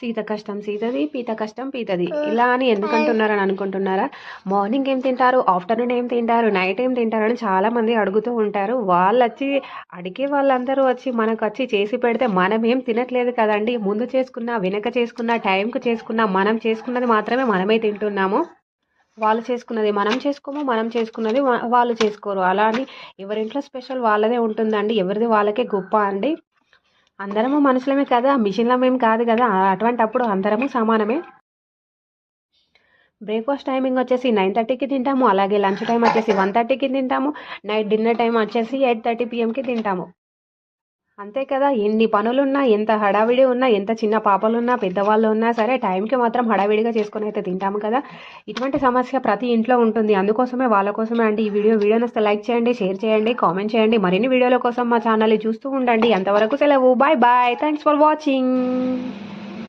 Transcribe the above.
సీత కష్టం సీతది పీత కష్టం పీతది. ఇలా అని ఎందుకు అంటున్నారని అనుకుంటున్నారా? మార్నింగ్ ఏం తింటారు? ఆఫ్టర్నూన్ ఏం తింటారు? నైట్ ఏం తింటారు? అని చాలా మంది అడుగుతూ ఉంటారు. వాళ్ళు వచ్చి అడిగే వాళ్ళందరూ వచ్చి మనకు వచ్చి చేసి పెడితే మనం ఏం తినట్లేదు కదండి. ముందు చేసుకున్న వెనక చేసుకున్న టైంకు చేసుకున్న మనం చేసుకున్నది మాత్రమే మనమే తింటున్నాము. వాళ్ళు చేసుకున్నది మనం చేసుకోము మనం చేసుకున్నది వాళ్ళు చేసుకోరు. అలా అని ఎవరింట్లో స్పెషల్ వాళ్ళదే ఉంటుందండి. ఎవరిది వాళ్ళకే గొప్ప అండి. అందరము మనుషులమే కదా మిషన్లమేం కాదు కదా అటువంటి అప్పుడు అందరము సమానమే. బ్రేక్ఫాస్ట్ టైమింగ్ వచ్చేసి నైన్ థర్టీకి తింటాము అలాగే లంచ్ టైం వచ్చేసి వన్ థర్టీకి తింటాము నైట్ డిన్నర్ టైం వచ్చేసి ఎయిట్ థర్టీ పిఎంకి తింటాము. అంతే కదా ఎన్ని పనులున్నా ఎంత హడావిడి ఉన్నా ఎంత చిన్న పాపలున్నా పెద్దవాళ్ళు ఉన్నా సరే టైంకి మాత్రం హడావిడిగా చేసుకుని అయితే తింటాము కదా. ఇటువంటి సమస్య ప్రతి ఇంట్లో ఉంటుంది. అందుకోసమే వాళ్ళ కోసమే అండి ఈ వీడియో. వీడియో నస్తే లైక్ చేయండి షేర్ చేయండి కామెంట్ చేయండి. మరిన్ని వీడియోల కోసం మా ఛానల్ని చూస్తూ ఉండండి. అంతవరకు సెలవు. Bye bye. Thanks for watching.